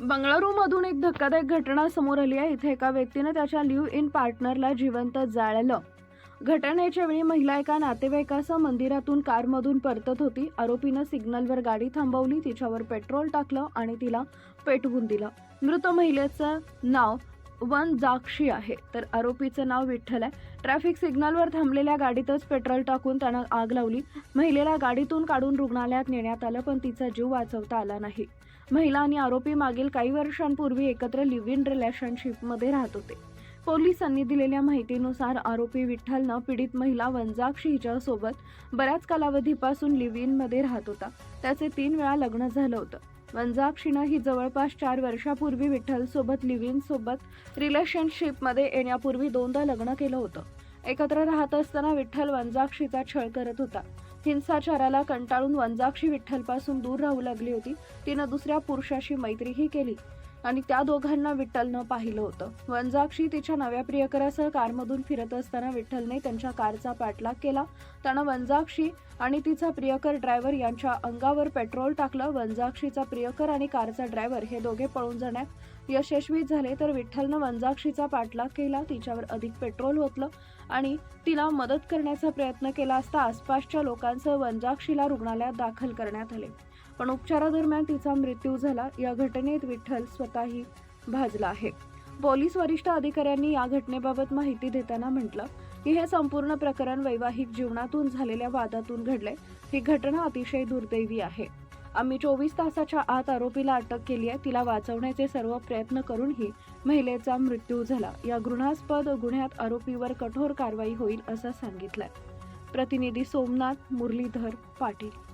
बंगळुरूमधून एक धक्कादायक घटना समोर आली आहे. इथे एका व्यक्तीने त्याच्या लिव्ह इन पार्टनरला जिवंत जाळलं. घटनेच्या वेळी महिला एका नातेवाईकासह मंदिरातून कारमधून परतत होती. आरोपीनं सिग्नलवर गाडी थांबवली तिच्यावर पेट्रोल टाकलं आणि तिला पेटवून दिलं. मृत महिलेचं नाव वन जाक्षी आहे. तर आरोपीचं नाव विठ्ठल आहे. ट्रॅफिक सिग्नलवर थांबलेल्या गाडीतच पेट्रोल टाकून त्यानं आग लावली. महिलेला गाडीतून काढून रुग्णालयात नेण्यात आलं पण तिचा जीव वाचवता आला नाही. महिला आणि आरोपी मागील काही वर्षांपूर्वी एकत्र लिव्ह इन रिलेशनशिपमध्ये राहत होते. पोलिसांनी दिलेल्या माहितीनुसार आरोपी विठ्ठलनं पीडित महिला वंजाक्षी हिच्यासोबत बऱ्याच कालावधीपासून लिव्ह इनमध्ये राहत होता. त्याचे तीन वेळा लग्न झालं होतं. वंजाक्षीनं ही जवळपास चार वर्षापूर्वी विठ्ठलसोबत लिव्ह सोबत रिलेशनशिपमध्ये येण्यापूर्वी दोनदा लग्न केलं होतं. एकत्र राहत असताना विठ्ठल वंजाक्षीचा छळ करत होता. हिंसाचाराला कंटाळून वंजाक्षी विठ्ठलपासून दूर राहू लागली होती. तिनं दुसऱ्या पुरुषाशी मैत्रीही केली. आणि त्या दोघांना विठ्ठलनं पाहिलं होतं. वंजाक्षी तिच्या नव्या प्रियकरासह कारमधून फिरत असताना विठ्ठलने त्यांच्या कारचा पाठलाग केला. त्यानं वंजाक्षी आणि तिचा प्रियकर ड्रायव्हर यांच्या अंगावर पेट्रोल टाकलं. वंजाक्षीचा प्रियकर आणि कारचा ड्रायव्हर हे दोघे पळून जाण्यात यशस्वी झाले तर विठ्ठलनं वंजाक्षीचा पाठलाग केला. तिच्यावर अधिक पेट्रोल ओतलं आणि तिला मदत करण्याचा प्रयत्न केला असता आसपासच्या लोकांसह वंजाक्षीला रुग्णालयात दाखल करण्यात आले. पण उपचारादरम्यान तिचा मृत्यू झाला. या घटनेत विठ्ठल स्वतःही भाजला आहे. पोलीस वरिष्ठ अधिकाऱ्यांनी या घटनेबाबत माहिती देताना म्हटलं की हे संपूर्ण प्रकरण वैवाहिक जीवनातून झालेल्या वादातून घडले ही घटना अतिशय दुर्दैवी आहे. आम्ही चोवीस तासाच्या आत आरोपीला अटक केली आहे. तिला वाचवण्याचे सर्व प्रयत्न करूनही महिलेचा मृत्यू झाला. या घृणास्पद गुन्ह्यात आरोपीवर कठोर कारवाई होईल असं सांगितलंय. प्रतिनिधी सोमनाथ मुरलीधर पाटील.